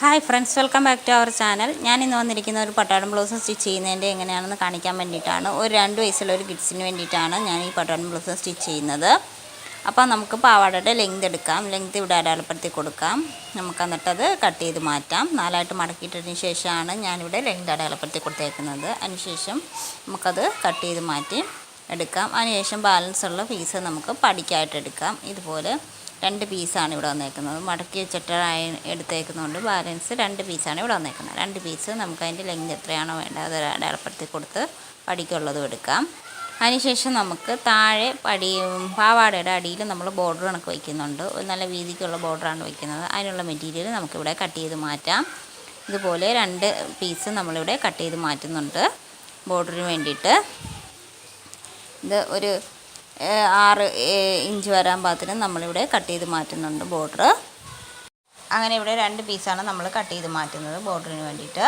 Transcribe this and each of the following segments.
Hi friends welcome back to our channel ഞാൻ ഇന്ന് വന്നിരിക്കുന്ന ഒരു പട്ടാടം ബ്ലൗസ് സ്റ്റിച്ച് ചെയ്യുന്നതിന്റെ എങ്ങനെയാണെന്ന് കാണിക്കാൻ വേണ്ടിയിട്ടാണ്. ഒരു രണ്ട് വയസ്സുള്ള ഒരു കിഡ്സിന് വേണ്ടിയിട്ടാണ് ഞാൻ ഈ പട്ടാടം ബ്ലൗസ് സ്റ്റിച്ച് ചെയ്യുന്നത്. അപ്പോൾ നമുക്ക് പാവാടയുടെ ലെങ്ത് എടുക്കാം. ലെങ്ത് ഇവിടെ അടയാളപ്പെടുത്തി കൊടുക്കാം. നമുക്ക് എന്നിട്ടത് കട്ട് ചെയ്ത് മാറ്റാം. നാലായിട്ട് മടക്കിയിട്ടതിന് ശേഷമാണ് ഞാനിവിടെ ലെങ്ത് അടയാളപ്പെടുത്തി കൊടുത്തേക്കുന്നത്. അതിനുശേഷം നമുക്കത് കട്ട് ചെയ്ത് മാറ്റി എടുക്കാം. അതിനുശേഷം ബാലൻസ് ഉള്ള പീസ് നമുക്ക് പടിക്കായിട്ട് എടുക്കാം. ഇതുപോലെ രണ്ട് പീസാണ് ഇവിടെ വന്നേക്കുന്നത്. മടക്കി വെച്ചിട്ടായി എടുത്തേക്കുന്നതുകൊണ്ട് ബാലൻസ് രണ്ട് പീസാണ് ഇവിടെ വന്നേക്കുന്നത്. രണ്ട് പീസ് നമുക്ക് അതിന്റെ ലെങ്ത് എത്രയാണോ വേണ്ടത് അത് അടയാളപ്പെടുത്തി കൊടുത്ത് പടിക്കുള്ളതും എടുക്കാം. അതിനുശേഷം നമുക്ക് താഴെ പടി പാവാടയുടെ അടിയിൽ നമ്മൾ ബോർഡർ കണക്ക് വയ്ക്കുന്നുണ്ട്. ഒരു നല്ല വീതിക്കുള്ള ബോർഡറാണ് വയ്ക്കുന്നത്. അതിനുള്ള മെറ്റീരിയൽ നമുക്കിവിടെ കട്ട് ചെയ്ത് മാറ്റാം. ഇതുപോലെ രണ്ട് പീസ് നമ്മളിവിടെ കട്ട് ചെയ്ത് മാറ്റുന്നുണ്ട്. ബോർഡറിന് വേണ്ടിയിട്ട്. ഇത് ഒരു ആറ് ഇഞ്ച് വരാൻ പാകത്തിന് നമ്മളിവിടെ കട്ട് ചെയ്ത് മാറ്റുന്നുണ്ട് ബോർഡർ. അങ്ങനെ ഇവിടെ രണ്ട് പീസാണ് നമ്മൾ കട്ട് ചെയ്ത് മാറ്റുന്നത് ബോർഡറിന് വേണ്ടിയിട്ട്.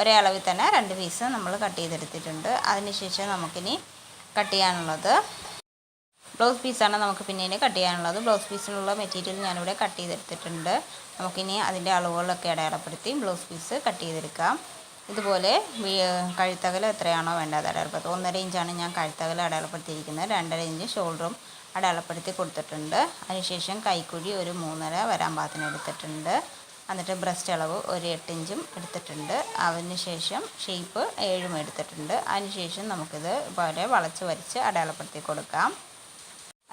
ഒരേ അളവിൽ തന്നെ രണ്ട് പീസ് നമ്മൾ കട്ട് ചെയ്തെടുത്തിട്ടുണ്ട്. അതിനുശേഷം നമുക്കിനി കട്ട് ചെയ്യാനുള്ളത്. ബ്ലൗസ് പീസാണ് നമുക്ക് പിന്നീട് കട്ട് ചെയ്യാനുള്ളത്. ബ്ലൗസ് പീസിനുള്ള മെറ്റീരിയൽ ഞാനിവിടെ കട്ട് ചെയ്തെടുത്തിട്ടുണ്ട്. നമുക്കിനി അതിന്റെ അളവുകളൊക്കെ അടയാളപ്പെടുത്തി ബ്ലൗസ് പീസ് കട്ട് ചെയ്തെടുക്കാം. ഇതുപോലെ കഴുത്തകൽ എത്രയാണോ വേണ്ടത് അടയാളപ്പെടുത്തി. ഒന്നര ഇഞ്ചാണ് ഞാൻ കഴുത്തകൽ അടയാളപ്പെടുത്തിയിരിക്കുന്നത്. രണ്ടര ഇഞ്ച് ഷോൾഡറും അടയാളപ്പെടുത്തി കൊടുത്തിട്ടുണ്ട്. അതിനുശേഷം കൈക്കുഴി ഒരു മൂന്നര വരാൻ പാത്തിന് എടുത്തിട്ടുണ്ട്. എന്നിട്ട് ബ്രസ്റ്റ് അളവ് ഒരു എട്ട് ഇഞ്ചും എടുത്തിട്ടുണ്ട്. അതിനുശേഷം ഷേപ്പ് ഏഴും എടുത്തിട്ടുണ്ട്. അതിനുശേഷം നമുക്കിത് പോലെ വളച്ച് വരച്ച് അടയാളപ്പെടുത്തി കൊടുക്കാം.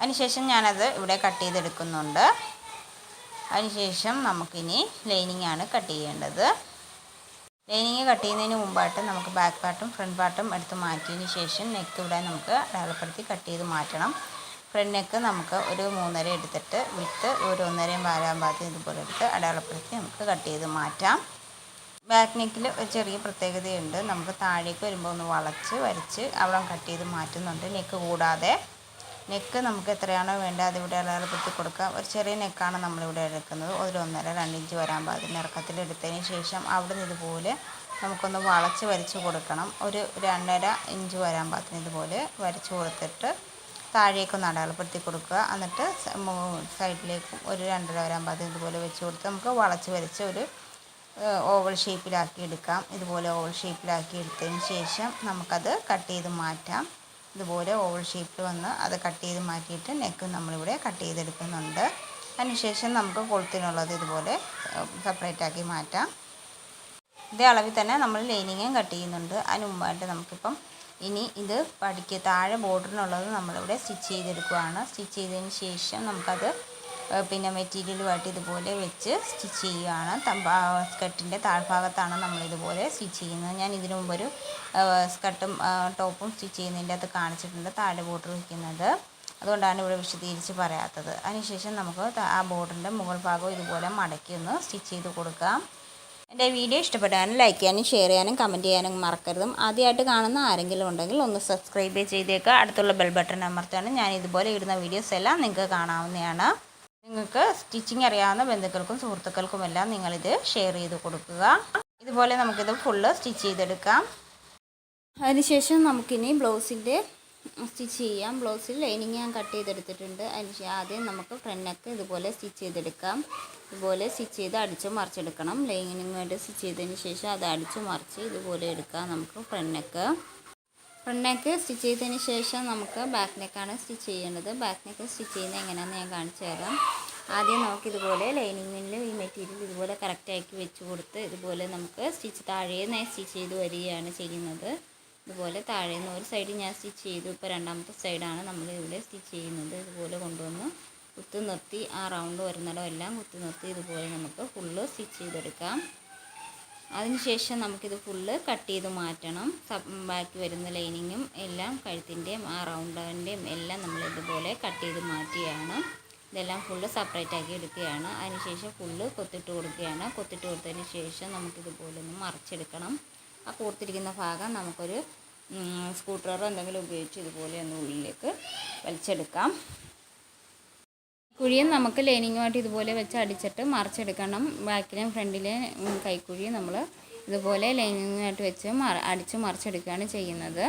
അതിനുശേഷം ഞാനത് ഇവിടെ കട്ട് ചെയ്തെടുക്കുന്നുണ്ട്. അതിനുശേഷം നമുക്കിനി ലൈനിങ് ആണ് കട്ട് ചെയ്യേണ്ടത്. ലൈനിങ് കട്ട് ചെയ്യുന്നതിന് മുമ്പായിട്ട് നമുക്ക് ബാക്ക് പാർട്ടും ഫ്രണ്ട് പാർട്ടും എടുത്ത് മാറ്റിയതിന് ശേഷം നെക്ക് ഇവിടെ നമുക്ക് അടയാളപ്പെടുത്തി കട്ട് ചെയ്ത് മാറ്റണം. ഫ്രണ്ട് നെക്ക് നമുക്ക് ഒരു മൂന്നര എടുത്തിട്ട് വിട്ട് ഒരു ഒന്നരയും പാലാം പാകത്തിന് ഇതുപോലെ എടുത്ത് അടയാളപ്പെടുത്തി നമുക്ക് കട്ട് ചെയ്ത് മാറ്റാം. ബാക്ക് നെക്കിൽ ഒരു ചെറിയ പ്രത്യേകതയുണ്ട്. നമുക്ക് താഴേക്ക് വരുമ്പോൾ ഒന്ന് വളച്ച് വരച്ച് അവിടെ കട്ട് ചെയ്ത് മാറ്റുന്നുണ്ട്. നെക്ക് കൂടാതെ നെക്ക് നമുക്ക് എത്രയാണോ വേണ്ടത് അതിവിടെ അടയാളപ്പെടുത്തി കൊടുക്കാം ഒരു ചെറിയ നെക്കാണ് നമ്മളിവിടെ എടുക്കുന്നത്. ഒരു ഒന്നര രണ്ടിഞ്ച് വരാൻ പാകത്തിന് ഇറക്കത്തിൽ എടുത്തതിന് ശേഷം അവിടെ നിന്ന് ഇതുപോലെ നമുക്കൊന്ന് വളച്ച് വരച്ച് കൊടുക്കണം. ഒരു രണ്ടര ഇഞ്ച് വരാൻ പാകത്തിന് ഇതുപോലെ വരച്ച് കൊടുത്തിട്ട് താഴേക്കൊന്ന് അടയാളപ്പെടുത്തി കൊടുക്കുക. എന്നിട്ട് സൈഡിലേക്കും ഒരു രണ്ടര വരാൻ പാകത്തിന് ഇതുപോലെ വെച്ച് കൊടുത്ത് നമുക്ക് വളച്ച് വരച്ച് ഒരു ഓവൽ ഷേപ്പിലാക്കി എടുക്കാം. ഇതുപോലെ ഓവൽ ഷേപ്പിലാക്കി എടുത്തതിന് ശേഷം നമുക്കത് കട്ട് ചെയ്ത് മാറ്റാം. ഇതുപോലെ ഓവൾ ഷേപ്പിൽ വന്ന് അത് കട്ട് ചെയ്ത് മാറ്റിയിട്ട് നെക്ക് നമ്മളിവിടെ കട്ട് ചെയ്തെടുക്കുന്നുണ്ട്. അതിനുശേഷം നമുക്ക് കൊളുത്തിനുള്ളത് ഇതുപോലെ സെപ്പറേറ്റ് ആക്കി മാറ്റാം. ഇതേ അളവിൽ തന്നെ നമ്മൾ ലൈനിങ്ങും കട്ട് ചെയ്യുന്നുണ്ട്. അതിന് മുമ്പായിട്ട് നമുക്കിപ്പം ഇനി ഇത് പടിക്ക് താഴെ ബോർഡറിനുള്ളത് നമ്മളിവിടെ സ്റ്റിച്ച് ചെയ്തെടുക്കുകയാണ് സ്റ്റിച്ച് ചെയ്തതിന് ശേഷം നമുക്കത് പിന്നെ മെറ്റീരിയലുമായിട്ട് ഇതുപോലെ വെച്ച് സ്റ്റിച്ച് ചെയ്യുകയാണ് സ്കർട്ടിന്റെ താഴ്ഭാഗത്താണ് നമ്മളിതുപോലെ സ്റ്റിച്ച് ചെയ്യുന്നത്. ഞാൻ ഇതിനു മുമ്പൊരു സ്കർട്ടും ടോപ്പും സ്റ്റിച്ച് ചെയ്യുന്നതിന്റെ അത് കാണിച്ചിട്ടുണ്ട്. താഴെ ബോർഡർ വയ്ക്കുന്നത്. അതുകൊണ്ടാണ് ഇവിടെ വിശദീകരിച്ച് പറയാത്തത്. അതിനുശേഷം നമുക്ക് ആ ബോർഡറിന്റെ മുകൾ ഭാഗം ഇതുപോലെ മടക്കി ഒന്ന് സ്റ്റിച്ച് ചെയ്ത് കൊടുക്കാം. എന്റെ വീഡിയോ ഇഷ്ടപ്പെടാനും ലൈക്ക് ചെയ്യാനും ഷെയർ ചെയ്യാനും കമന്റ് ചെയ്യാനും മറക്കരുതും. ആദ്യമായിട്ട് കാണുന്ന ആരെങ്കിലും ഉണ്ടെങ്കിൽ ഒന്ന് സബ്സ്ക്രൈബ് ചെയ്തേക്കുക. അടുത്തുള്ള ബെൽ ബട്ടൺ അമർത്താനും ഞാൻ ഇതുപോലെ ഇടുന്ന വീഡിയോസ് എല്ലാം നിങ്ങൾക്ക് കാണാവുന്നതാണ്. നിങ്ങൾക്ക് സ്റ്റിച്ചിങ് അറിയാവുന്ന ബന്ധുക്കൾക്കും സുഹൃത്തുക്കൾക്കും എല്ലാം നിങ്ങളിത് ഷെയർ ചെയ്ത് കൊടുക്കുക. ഇതുപോലെ നമുക്കിത് ഫുള്ള് സ്റ്റിച്ച് ചെയ്തെടുക്കാം. അതിനുശേഷം നമുക്കിനി ബ്ലൗസിന്റെ സ്റ്റിച്ച് ചെയ്യാം. ബ്ലൗസിൽ ലൈനിങ് ഞാൻ കട്ട് ചെയ്തെടുത്തിട്ടുണ്ട്. അതിന് ആദ്യം നമുക്ക് ഫ്രണ്ട് ഇതുപോലെ സ്റ്റിച്ച് ചെയ്തെടുക്കാം. ഇതുപോലെ സ്റ്റിച്ച് ചെയ്ത് അടിച്ച് മറിച്ചെടുക്കണം. ലൈനിങ് വേണ്ടി സ്റ്റിച്ച് ചെയ്തതിന് ശേഷം അത് അടിച്ച് മറിച്ച് ഇതുപോലെ എടുക്കാം നമുക്ക് ഫ്രണ്ട് ഫ്രണ്ട് നെക്ക് സ്റ്റിച്ച് ചെയ്തതിന് ശേഷം നമുക്ക് ബാക്ക് നെക്കാണ് സ്റ്റിച്ച് ചെയ്യേണ്ടത്. ബാക്ക് നെക്ക് സ്റ്റിച്ച് ചെയ്യുന്നത് എങ്ങനെയാണെന്ന് ഞാൻ കാണിച്ചു തരാം. ആദ്യം നമുക്ക് ഇതുപോലെ ലൈനിങ്ങിൽ ഈ മെറ്റീരിയൽ ഇതുപോലെ കറക്റ്റാക്കി വെച്ച് കൊടുത്ത് ഇതുപോലെ നമുക്ക് സ്റ്റിച്ച് താഴേന്ന് സ്റ്റിച്ച് ചെയ്ത് വരികയാണ് ചെയ്യുന്നത്. ഇതുപോലെ താഴേന്ന് ഒരു സൈഡ് ഞാൻ സ്റ്റിച്ച് ചെയ്തു. ഇപ്പോൾ രണ്ടാമത്തെ സൈഡാണ് നമ്മൾ ഇവിടെ സ്റ്റിച്ച് ചെയ്യുന്നത്. ഇതുപോലെ കൊണ്ടുവന്ന് കുത്തുനിർത്തി ആ റൗണ്ട് വരുന്നിടം എല്ലാം ഇതുപോലെ നമുക്ക് ഫുള്ള് സ്റ്റിച്ച് ചെയ്തെടുക്കാം. അതിനുശേഷം നമുക്കിത് ഫുള്ള് കട്ട് ചെയ്ത് മാറ്റണം. ബാക്കി വരുന്ന ലൈനിങ്ങും എല്ലാം കഴുത്തിന്റെയും ആ റൗണ്ടിന്റെയും എല്ലാം നമ്മൾ ഇതുപോലെ കട്ട് ചെയ്ത് മാറ്റിയാണ് ഇതെല്ലാം ഫുള്ള് സെപ്പറേറ്റ് ആക്കി എടുക്കുകയാണ്. അതിനുശേഷം ഫുള്ള് കൊത്തിട്ട് കൊടുക്കുകയാണ്. കൊത്തിട്ട് കൊടുത്തതിന് ശേഷം നമുക്കിതുപോലെ ഒന്ന് മറിച്ചെടുക്കണം. ആ കൂർത്തിരിക്കുന്ന ഭാഗം നമുക്കൊരു സ്കൂട്ടറോ എന്തെങ്കിലും ഉപയോഗിച്ച് ഇതുപോലെ ഒന്ന് ഉള്ളിലേക്ക് വലിച്ചെടുക്കാം. കുഴിയും നമുക്ക് ലൈനിങ്ങുമായിട്ട് ഇതുപോലെ വെച്ച് അടിച്ചിട്ട് മറിച്ചെടുക്കണം. ബാക്കിലെയും ഫ്രണ്ടിലെയും കൈക്കുഴി നമ്മൾ ഇതുപോലെ ലൈനിങ്ങുമായിട്ട് വെച്ച് മറ അടിച്ച് മറിച്ചെടുക്കുകയാണ് ചെയ്യുന്നത്.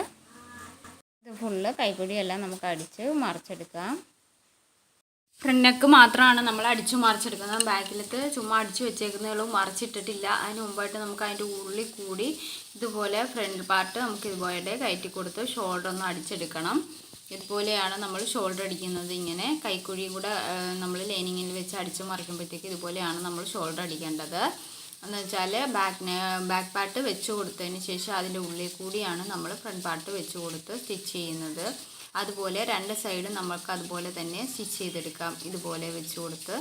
ഇത് ഫുള്ള് കൈക്കുഴിയെല്ലാം നമുക്ക് അടിച്ച് മറിച്ചെടുക്കാം. ഫ്രണ്ടക്ക് മാത്രമാണ് നമ്മൾ അടിച്ചു മറിച്ചെടുക്കുന്നത്. ബാക്കിലത്തെ ചുമ്മാ അടിച്ചു വെച്ചേക്കുന്നതുള്ളൂ മറിച്ചിട്ടിട്ടില്ല. അതിന് മുമ്പായിട്ട് നമുക്ക് അതിന്റെ ഉള്ളിൽ കൂടി ഇതുപോലെ ഫ്രണ്ട് പാർട്ട് നമുക്ക് ഇതുപോലെ കയറ്റി കൊടുത്ത് ഷോൾഡർ ഒന്ന് അടിച്ചെടുക്കണം. ഇതുപോലെയാണ് നമ്മൾ ഷോൾഡർ അടിക്കുന്നത്. ഇങ്ങനെ കൈക്കുഴി കൂടെ നമ്മൾ ലൈനിങ്ങിൽ വെച്ച് അടിച്ച് മറിക്കുമ്പോഴത്തേക്ക് ഇതുപോലെയാണ് നമ്മൾ ഷോൾഡർ അടിക്കേണ്ടത്. എന്ന് വെച്ചാൽ ബാക്ക് ബാക്ക് പാർട്ട് വെച്ച് കൊടുത്തതിന് ശേഷം അതിന്റെ ഉള്ളിൽ കൂടിയാണ് നമ്മൾ ഫ്രണ്ട് പാർട്ട് വെച്ച് കൊടുത്ത് സ്റ്റിച്ച് ചെയ്യുന്നത്. അതുപോലെ രണ്ട് സൈഡും നമുക്ക് അതുപോലെ തന്നെ സ്റ്റിച്ച് ചെയ്തെടുക്കാം. ഇതുപോലെ വെച്ച് കൊടുത്ത്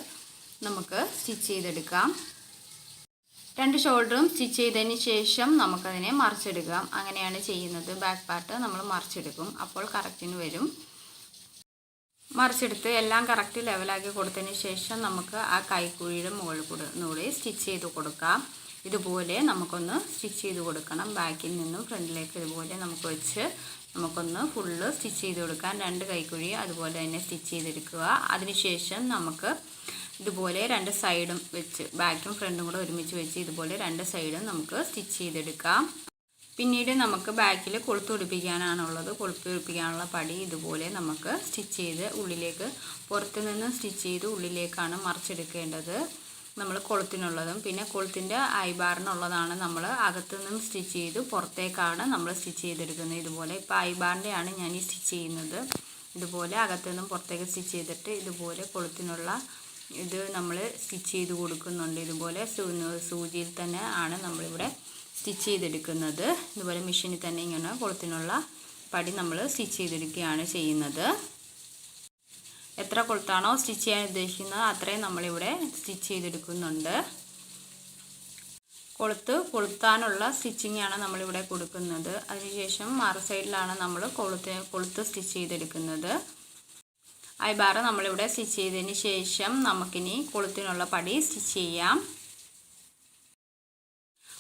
നമുക്ക് സ്റ്റിച്ച് ചെയ്തെടുക്കാം. രണ്ട് ഷോൾഡറും സ്റ്റിച്ച് ചെയ്തതിന് ശേഷം നമുക്കതിനെ മറിച്ചെടുക്കാം അങ്ങനെയാണ് ചെയ്യുന്നത്. ബാക്ക് പാർട്ട് നമ്മൾ മറിച്ചെടുക്കും അപ്പോൾ കറക്റ്റിന് വരും. മറിച്ചെടുത്ത് എല്ലാം കറക്റ്റ് ലെവലാക്കി കൊടുത്തതിന് ശേഷം നമുക്ക് ആ കൈക്കുഴിയുടെ മുകളിൽ കൂടെ സ്റ്റിച്ച് ചെയ്ത് കൊടുക്കാം. ഇതുപോലെ നമുക്കൊന്ന് സ്റ്റിച്ച് ചെയ്ത് കൊടുക്കണം. ബാക്കിൽ നിന്നും ഫ്രണ്ടിലേക്ക് ഇതുപോലെ നമുക്ക് വെച്ച് നമുക്കൊന്ന് ഫുള്ള് സ്റ്റിച്ച് ചെയ്ത് കൊടുക്കാം. രണ്ട് കൈക്കുഴി അതുപോലെ തന്നെ സ്റ്റിച്ച് ചെയ്തെടുക്കുക. അതിനുശേഷം നമുക്ക് ഇതുപോലെ രണ്ട് സൈഡും വെച്ച് ബാക്കും ഫ്രണ്ടും കൂടെ ഒരുമിച്ച് വെച്ച് ഇതുപോലെ രണ്ട് സൈഡും നമുക്ക് സ്റ്റിച്ച് ചെയ്തെടുക്കാം. പിന്നീട് നമുക്ക് ബാക്കിൽ കൊളുത്ത് പിടിപ്പിക്കാനാണുള്ളത്. കൊളുത്ത് പിടിപ്പിക്കാനുള്ള പടി ഇതുപോലെ നമുക്ക് സ്റ്റിച്ച് ചെയ്ത് ഉള്ളിലേക്ക് പുറത്തു നിന്ന് സ്റ്റിച്ച് ചെയ്ത് ഉള്ളിലേക്കാണ് മറിച്ചെടുക്കേണ്ടത്. നമ്മൾ കൊളുത്തിനുള്ളതും പിന്നെ കൊളുത്തിന്റെ ഐബാറിനുള്ളതാണ് നമ്മൾ അകത്തു നിന്നും സ്റ്റിച്ച് ചെയ്ത് പുറത്തേക്കാണ് നമ്മൾ സ്റ്റിച്ച് ചെയ്തെടുക്കുന്നത്. ഇതുപോലെ ഇപ്പോൾ ഐബാറിന്റെയാണ് ഞാൻ ഈ സ്റ്റിച്ച് ചെയ്യുന്നത്. ഇതുപോലെ അകത്തു നിന്നും പുറത്തേക്ക് സ്റ്റിച്ച് ചെയ്തിട്ട് ഇതുപോലെ കൊളുത്തിനുള്ള ഇത് നമ്മൾ സ്റ്റിച്ച് ചെയ്ത് കൊടുക്കുന്നുണ്ട്. ഇതുപോലെ സൂചിയിൽ തന്നെ ആണ് നമ്മളിവിടെ സ്റ്റിച്ച് ചെയ്തെടുക്കുന്നത്. ഇതുപോലെ മെഷീനിൽ തന്നെ ഇങ്ങനെ കൊളുത്തിനുള്ള പടി നമ്മൾ സ്റ്റിച്ച് ചെയ്തെടുക്കുകയാണ് ചെയ്യുന്നത്. എത്ര കൊളുത്താണോ സ്റ്റിച്ച് ചെയ്യാൻ ഉദ്ദേശിക്കുന്നത് അത്രയും നമ്മളിവിടെ സ്റ്റിച്ച് ചെയ്തെടുക്കുന്നുണ്ട്. കൊളുത്ത് കൊളുത്താനുള്ള സ്റ്റിച്ചിങ് ആണ് നമ്മളിവിടെ കൊടുക്കുന്നത്. അതിനുശേഷം മറു സൈഡിലാണ് നമ്മൾ കൊളുത്ത് കൊളുത്ത് സ്റ്റിച്ച് ചെയ്തെടുക്കുന്നത്. ഐബാറ് നമ്മളിവിടെ സ്റ്റിച്ച് ചെയ്തതിന് ശേഷം നമുക്കിനി കൊളുത്തിനുള്ള പടി സ്റ്റിച്ച് ചെയ്യാം.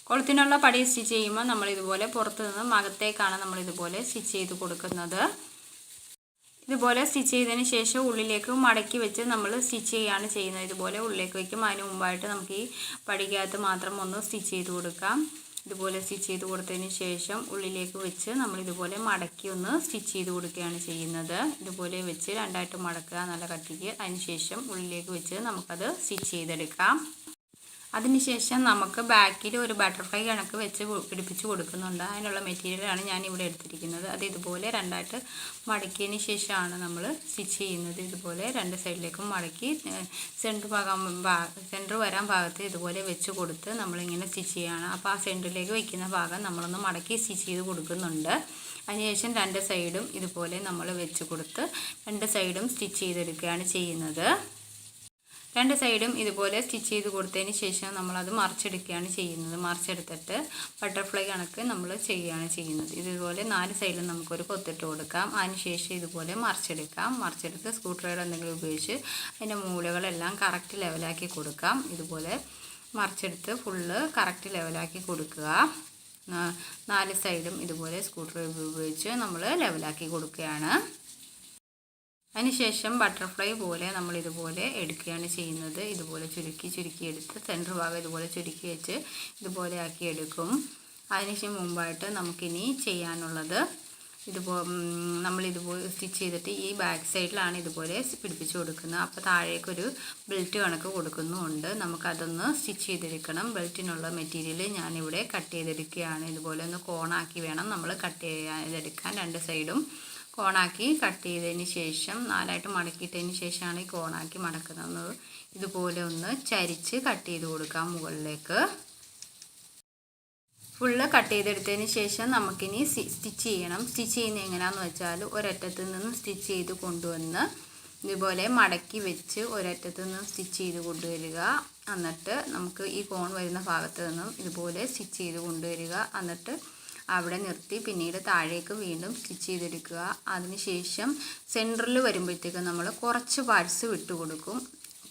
കൊളുത്തിനുള്ള പടി സ്റ്റിച്ച് ചെയ്യുമ്പോൾ നമ്മൾ ഇതുപോലെ പുറത്തു നിന്നും അകത്തേക്കാണ് നമ്മൾ ഇതുപോലെ സ്റ്റിച്ച് ചെയ്ത് കൊടുക്കുന്നത്. ഇതുപോലെ സ്റ്റിച്ച് ചെയ്തതിന് ശേഷം ഉള്ളിലേക്ക് മടക്കി വെച്ച് നമ്മൾ സ്റ്റിച്ച് ചെയ്യുകയാണ് ചെയ്യുന്നത്. ഇതുപോലെ ഉള്ളിലേക്ക് വയ്ക്കും. അതിന് മുമ്പായിട്ട് നമുക്ക് ഈ പടിക്കകത്ത് മാത്രം ഒന്ന് സ്റ്റിച്ച് ചെയ്ത് കൊടുക്കാം. ഇതുപോലെ സ്റ്റിച്ച് ചെയ്ത് കൊടുത്തതിന് ശേഷം ഉള്ളിലേക്ക് വെച്ച് നമ്മൾ ഇതുപോലെ മടക്കി ഒന്ന് സ്റ്റിച്ച് ചെയ്ത് കൊടുക്കുകയാണ് ചെയ്യുന്നത്. ഇതുപോലെ വെച്ച് രണ്ടായിട്ട് മടക്കുക നല്ല കട്ടിക്ക്. അതിന് ശേഷം ഉള്ളിലേക്ക് വെച്ച് നമുക്കത് സ്റ്റിച്ച് ചെയ്തെടുക്കാം. അതിനുശേഷം നമുക്ക് ബാക്കിൽ ഒരു ബട്ടർഫ്ലൈ കണക്ക് വെച്ച് പിടിപ്പിച്ച് കൊടുക്കുന്നുണ്ട്. അതിനുള്ള മെറ്റീരിയലാണ് ഞാൻ ഇവിടെ എടുത്തിരിക്കുന്നത്. അത് ഇതുപോലെ രണ്ടായിട്ട് മടക്കിയതിന് ശേഷമാണ് നമ്മൾ സ്റ്റിച്ച് ചെയ്യുന്നത്. ഇതുപോലെ രണ്ട് സൈഡിലേക്കും മടക്കി സെന്റർ ഭാഗം സെന്റർ വരാൻ ഭാഗത്ത് ഇതുപോലെ വെച്ച് കൊടുത്ത് നമ്മളിങ്ങനെ സ്റ്റിച്ച് ചെയ്യുകയാണ് അപ്പോൾ ആ സെന്ററിലേക്ക് വയ്ക്കുന്ന ഭാഗം നമ്മളൊന്ന് മടക്കി സ്റ്റിച്ച് ചെയ്ത് കൊടുക്കുന്നുണ്ട്. അതിനുശേഷം രണ്ട് സൈഡും ഇതുപോലെ നമ്മൾ വെച്ച് കൊടുത്ത് രണ്ട് സൈഡും സ്റ്റിച്ച് ചെയ്തെടുക്കുകയാണ് ചെയ്യുന്നത്. രണ്ട് സൈഡും ഇതുപോലെ സ്റ്റിച്ച് ചെയ്ത് കൊടുത്തതിന് ശേഷം നമ്മളത് മറിച്ചെടുക്കുകയാണ് ചെയ്യുന്നത്. മറിച്ചെടുത്തിട്ട് ബട്ടർഫ്ലൈ കണക്ക് നമ്മൾ ചെയ്യുകയാണ് ചെയ്യുന്നത്. ഇതുപോലെ നാല് സൈഡിലും നമുക്കൊരു കൊത്തിട്ട് കൊടുക്കാം. അതിനുശേഷം ഇതുപോലെ മറിച്ചെടുക്കാം. മറിച്ചെടുത്ത് സ്ക്രൂ ഡ്രൈവർ എന്തെങ്കിലും ഉപയോഗിച്ച് അതിന്റെ മൂലകളെല്ലാം കറക്റ്റ് ലെവലാക്കി കൊടുക്കാം. ഇതുപോലെ മറിച്ചെടുത്ത് ഫുള്ള് കറക്റ്റ് ലെവലാക്കി കൊടുക്കുക. നാല് സൈഡും ഇതുപോലെ സ്ക്രൂ ഡ്രൈവർ ഉപയോഗിച്ച് നമ്മൾ ലെവലാക്കി കൊടുക്കുകയാണ്. അതിനുശേഷം ബട്ടർഫ്ലൈ പോലെ നമ്മൾ ഇതുപോലെ എടുക്കുകയാണ് ചെയ്യുന്നത്. ഇതുപോലെ ചുരുക്കി ചുരുക്കി എടുത്ത് സെന്റർ ഭാഗം ഇതുപോലെ ചുരുക്കി വെച്ച് ഇതുപോലെ ആക്കി എടുക്കും. അതിനുശേഷം മുമ്പായിട്ട് നമുക്കിനി ചെയ്യാനുള്ളത് ഇതുപോ നമ്മൾ ഇതുപോലെ സ്റ്റിച്ച് ചെയ്തിട്ട് ഈ ബാക്ക് സൈഡിലാണ് ഇതുപോലെ പിടിപ്പിച്ച് കൊടുക്കുന്നത്. അപ്പോൾ താഴേക്കൊരു ബെൽറ്റ് കണക്ക് കൊടുക്കുന്നുമുണ്ട്. നമുക്കതൊന്ന് സ്റ്റിച്ച് ചെയ്തെടുക്കണം. ബെൽറ്റിനുള്ള മെറ്റീരിയൽ ഞാനിവിടെ കട്ട് ചെയ്തെടുക്കുകയാണ്. ഇതുപോലെ ഒന്ന് കോണാക്കി വേണം നമ്മൾ കട്ട് ചെയ്തെടുക്കാൻ രണ്ട് സൈഡും കോണാക്കി കട്ട് ചെയ്തതിന് ശേഷം നാലായിട്ട് മടക്കിയിട്ടതിന് ശേഷമാണ് ഈ കോണാക്കി മടക്കുന്നത്. ഇതുപോലെ ഒന്ന് ചരിച്ച് കട്ട് ചെയ്ത് കൊടുക്കാം മുകളിലേക്ക്. ഫുള്ള് കട്ട് ചെയ്തെടുത്തതിന് ശേഷം നമുക്കിനി സ്റ്റിച്ച് ചെയ്യണം. സ്റ്റിച്ച് ചെയ്യുന്നത് എങ്ങനെയാണെന്ന് വെച്ചാൽ ഒരറ്റത്ത് നിന്ന് സ്റ്റിച്ച് ചെയ്ത് കൊണ്ടുവന്ന് ഇതുപോലെ മടക്കി വെച്ച് ഒരറ്റത്ത് നിന്ന് സ്റ്റിച്ച് ചെയ്ത് കൊണ്ടുവരിക. എന്നിട്ട് നമുക്ക് ഈ കോൺ വരുന്ന ഭാഗത്ത് നിന്നും ഇതുപോലെ സ്റ്റിച്ച് ചെയ്ത് കൊണ്ടുവരിക. എന്നിട്ട് അവിടെ നിർത്തി പിന്നീട് താഴേക്ക് വീണ്ടും സ്റ്റിച്ച് ചെയ്തെടുക്കുക. അതിനുശേഷം സെന്ററിൽ വരുമ്പോഴത്തേക്ക് നമ്മൾ കുറച്ച് പാർട്സ് വിട്ട് കൊടുക്കും.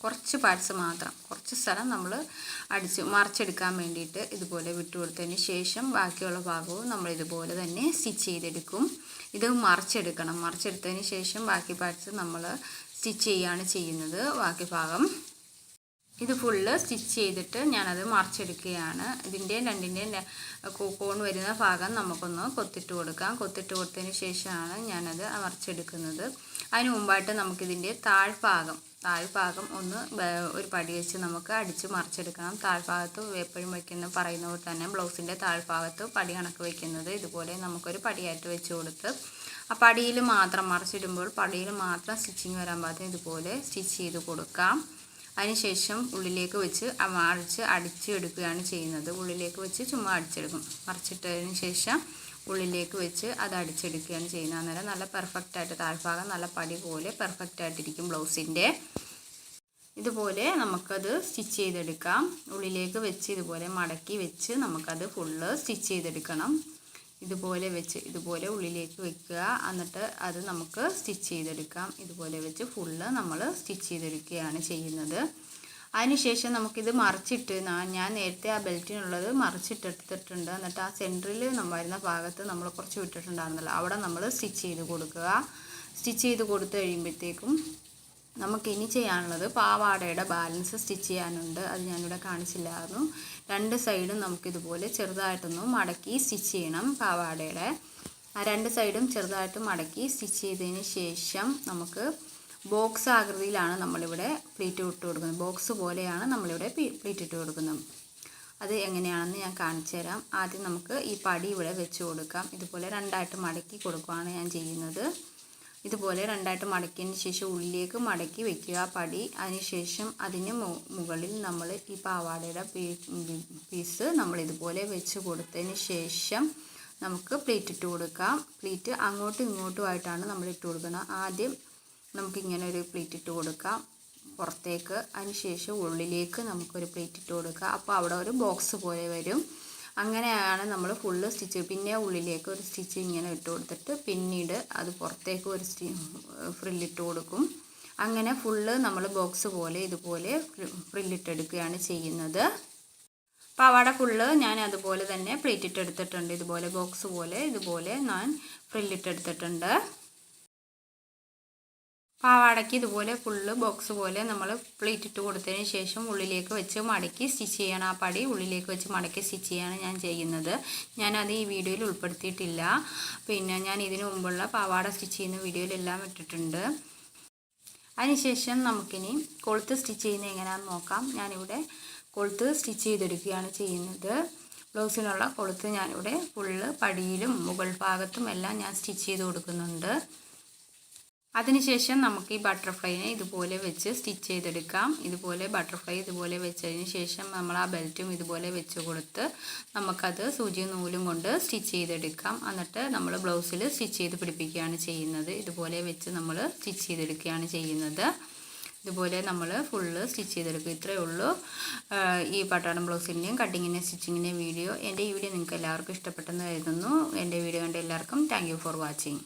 കുറച്ച് പാർട്സ് മാത്രം. കുറച്ച് സ്ഥലം നമ്മൾ അടിച്ച് മറിച്ചെടുക്കാൻ വേണ്ടിയിട്ട് ഇതുപോലെ വിട്ട് കൊടുത്തതിന് ശേഷം ബാക്കിയുള്ള ഭാഗവും നമ്മൾ ഇതുപോലെ തന്നെ സ്റ്റിച്ച് ചെയ്തെടുക്കും. ഇത് മറിച്ചെടുക്കണം. മറിച്ചെടുത്തതിന് ശേഷം ബാക്കി പാർട്സ് നമ്മൾ സ്റ്റിച്ച് ചെയ്യുകയാണ് ചെയ്യുന്നത്. ബാക്കി ഭാഗം ഇത് ഫുള്ള് സ്റ്റിച്ച് ചെയ്തിട്ട് ഞാനത് മറിച്ചെടുക്കുകയാണ്. ഇതിന്റെയും രണ്ടിന്റെയും കോൺ വരുന്ന ഭാഗം നമുക്കൊന്ന് കൊത്തിട്ട് കൊടുക്കാം. കൊത്തിട്ട് കൊടുത്തതിന് ശേഷമാണ് ഞാനത് മറിച്ചെടുക്കുന്നത്. അതിന് മുമ്പായിട്ട് നമുക്കിതിന്റെ താഴ്ഭാഗം താഴ്ഭാഗം ഒന്ന് ഒരു പടി വെച്ച് നമുക്ക് അടിച്ച് മറിച്ചെടുക്കണം. താഴ്ഭാഗത്ത് എപ്പോഴും വയ്ക്കുന്ന പറയുന്ന പോലെ തന്നെ ബ്ലൗസിന്റെ താഴ്ഭാഗത്ത് പടി കണക്ക് വയ്ക്കുന്നത് ഇതുപോലെ നമുക്കൊരു പടിയായിട്ട് വെച്ച് കൊടുത്ത് ആ പടിയിൽ മാത്രം മറിച്ചിടുമ്പോൾ പടിയിൽ മാത്രം സ്റ്റിച്ചിങ് വരാൻ പാകത്തിന് ഇതുപോലെ സ്റ്റിച്ച് ചെയ്ത് കൊടുക്കാം. അതിനുശേഷം ഉള്ളിലേക്ക് വെച്ച് മറിച്ച് അടിച്ച് അടിച്ചെടുക്കുകയാണ് ചെയ്യുന്നത്. ഉള്ളിലേക്ക് വെച്ച് ചുമ്മാ അടിച്ചെടുക്കും. മറിച്ചിട്ടതിന് ശേഷം ഉള്ളിലേക്ക് വെച്ച് അത് അടിച്ചെടുക്കുകയാണ് ചെയ്യുന്നത്. അന്നേരം നല്ല പെർഫെക്റ്റ് ആയിട്ട് താഴ്ഭാഗം നല്ല പടി പോലെ പെർഫെക്റ്റ് ആയിട്ടിരിക്കും ബ്ലൗസിന്റെ ഇതുപോലെ നമുക്കത് സ്റ്റിച്ച് ചെയ്തെടുക്കാം. ഉള്ളിലേക്ക് വെച്ച് ഇതുപോലെ മടക്കി വെച്ച് നമുക്കത് ഫുള്ള് സ്റ്റിച്ച് ചെയ്തെടുക്കണം. ഇതുപോലെ വെച്ച് ഇതുപോലെ ഉള്ളിലേക്ക് വെക്കുക. എന്നിട്ട് അത് നമുക്ക് സ്റ്റിച്ച് ചെയ്തെടുക്കാം. ഇതുപോലെ വെച്ച് ഫുള്ള് നമ്മൾ സ്റ്റിച്ച് ചെയ്തെടുക്കുകയാണ് ചെയ്യുന്നത്. അതിനുശേഷം നമുക്കിത് മറിച്ചിട്ട് ഞാൻ നേരത്തെ ആ ബെൽറ്റിനുള്ളത് മറിച്ചിട്ടെടുത്തിട്ടുണ്ട്. എന്നിട്ട് ആ സെന്ററിൽ വരുന്ന ഭാഗത്ത് നമ്മൾ കുറച്ച് വിട്ടിട്ടുണ്ടായിരുന്നല്ലോ. അവിടെ നമ്മൾ സ്റ്റിച്ച് ചെയ്ത് കൊടുക്കുക. സ്റ്റിച്ച് ചെയ്ത് കൊടുത്തു കഴിയുമ്പോഴത്തേക്കും നമുക്ക് ഇനി ചെയ്യാനുള്ളത് പാവാടയുടെ ബാലൻസ് സ്റ്റിച്ച് ചെയ്യാനുണ്ട്. അത് ഞാനിവിടെ കാണിച്ചില്ലായിരുന്നു. രണ്ട് സൈഡും നമുക്കിതുപോലെ ചെറുതായിട്ടൊന്ന് മടക്കി സ്റ്റിച്ച് ചെയ്യണം പാവാടയുടെ. ആ രണ്ട് സൈഡും ചെറുതായിട്ട് മടക്കി സ്റ്റിച്ച് ചെയ്തതിന് ശേഷം നമുക്ക് ബോക്സ് ആകൃതിയിലാണ് നമ്മളിവിടെ പ്ലീറ്റ് ഇട്ട് കൊടുക്കുന്നത്. ബോക്സ് പോലെയാണ് നമ്മളിവിടെ പ്ലീറ്റ് ഇട്ട് കൊടുക്കുന്നത്. അത് എങ്ങനെയാണെന്ന് ഞാൻ കാണിച്ചു തരാം. ആദ്യം നമുക്ക് ഈ പടി ഇവിടെ വെച്ച് കൊടുക്കാം. ഇതുപോലെ രണ്ടായിട്ട് മടക്കി കൊടുക്കുകയാണ് ഞാൻ ചെയ്യുന്നത്. ഇതുപോലെ രണ്ടായിട്ട് മടക്കിയതിന് ശേഷം ഉള്ളിലേക്ക് മടക്കി വെക്കുക. പടി അതിനുശേഷം അതിന് മുകളിൽ നമ്മൾ ഈ പാവാടയുടെ പീസ് നമ്മൾ ഇതുപോലെ വെച്ച് കൊടുത്തതിന് ശേഷം നമുക്ക് പ്ലേറ്റ് ഇട്ട് കൊടുക്കാം. പ്ലേറ്റ് അങ്ങോട്ടും ഇങ്ങോട്ടുമായിട്ടാണ് നമ്മൾ ഇട്ട് കൊടുക്കുന്നത്. ആദ്യം നമുക്കിങ്ങനെ ഒരു പ്ലേറ്റ് ഇട്ട് കൊടുക്കാം. പുറത്തേക്ക് അതിനുശേഷം ഉള്ളിലേക്ക് നമുക്കൊരു പ്ലേറ്റ് ഇട്ട് കൊടുക്കുക അപ്പോൾ അവിടെ ഒരു ബോക്സ് പോലെ വരും. അങ്ങനെയാണ് നമ്മൾ ഫുള്ള് സ്റ്റിച്ച് പിന്നെ ഉള്ളിലേക്ക് ഒരു സ്റ്റിച്ച് ഇങ്ങനെ ഇട്ട് കൊടുത്തിട്ട് പിന്നീട് അത് പുറത്തേക്ക് ഒരു സ്റ്റി ഫ്രില്ലിട്ട് കൊടുക്കും. അങ്ങനെ ഫുള്ള് നമ്മൾ ബോക്സ് പോലെ ഇതുപോലെ ഫ്രില്ലിട്ടെടുക്കുകയാണ് ചെയ്യുന്നത്. പാവാട ഫുള്ള് ഞാൻ അതുപോലെ തന്നെ പ്ലേറ്റിട്ടെടുത്തിട്ടുണ്ട് ഇതുപോലെ ബോക്സ് പോലെ ഇതുപോലെ ഞാൻ ഫ്രില്ലിട്ടെടുത്തിട്ടുണ്ട് പാവാടയ്ക്ക് ഇതുപോലെ ഫുള്ള് ബോക്സ് പോലെ നമ്മൾ പ്ലേറ്റ് ഇട്ട് കൊടുത്തതിന് ശേഷം ഉള്ളിലേക്ക് വെച്ച് മടക്കി സ്റ്റിച്ച് ചെയ്യണം. ആ പടി ഉള്ളിലേക്ക് വെച്ച് മടക്കി സ്റ്റിച്ച് ചെയ്യാണ് ഞാൻ ചെയ്യുന്നത്. ഞാനത് ഈ വീഡിയോയിൽ ഉൾപ്പെടുത്തിയിട്ടില്ല. പിന്നെ ഞാൻ ഇതിനു മുമ്പുള്ള പാവാട സ്റ്റിച്ച് ചെയ്യുന്ന വീഡിയോയിലെല്ലാം ഇട്ടിട്ടുണ്ട്. അതിനുശേഷം നമുക്കിനി കൊളുത്ത് സ്റ്റിച്ച് ചെയ്യുന്നത് എങ്ങനെയാണെന്ന് നോക്കാം. ഞാനിവിടെ കൊളുത്ത് സ്റ്റിച്ച് ചെയ്തെടുക്കുകയാണ് ചെയ്യുന്നത്. ബ്ലൗസിനുള്ള കൊളുത്ത് ഞാനിവിടെ ഫുള്ള് പടിയിലും മുകൾ ഭാഗത്തും എല്ലാം ഞാൻ സ്റ്റിച്ച് ചെയ്ത് കൊടുക്കുന്നുണ്ട്. അതിനുശേഷം നമുക്ക് ഈ ബട്ടർഫ്ലൈനെ ഇതുപോലെ വെച്ച് സ്റ്റിച്ച് ചെയ്തെടുക്കാം. ഇതുപോലെ ബട്ടർഫ്ലൈ ഇതുപോലെ വെച്ചതിന് ശേഷം നമ്മൾ ആ ബെൽറ്റും ഇതുപോലെ വെച്ച് കൊടുത്ത് നമുക്കത് സൂചി നൂലും കൊണ്ട് സ്റ്റിച്ച് ചെയ്തെടുക്കാം. എന്നിട്ട് നമ്മൾ ബ്ലൗസിൽ സ്റ്റിച്ച് ചെയ്ത് പിടിപ്പിക്കുകയാണ് ചെയ്യുന്നത്. ഇതുപോലെ വെച്ച് നമ്മൾ സ്റ്റിച്ച് ചെയ്തെടുക്കുകയാണ് ചെയ്യുന്നത്. ഇതുപോലെ നമ്മൾ ഫുള്ള് സ്റ്റിച്ച് ചെയ്തെടുക്കും. ഇത്രയേ ഉള്ളൂ. ഈ പട്ടാടം ബ്ലൗസിന്റെയും കട്ടിങ്ങിന്റെയും സ്റ്റിച്ചിങ്ങിന്റെയും വീഡിയോ. എന്റെ ഈ വീഡിയോ നിങ്ങൾക്ക് എല്ലാവർക്കും ഇഷ്ടപ്പെട്ടെന്ന് കരുതുന്നു. എന്റെ വീഡിയോ കണ്ട എല്ലാവർക്കും താങ്ക് ഫോർ വാച്ചിങ്.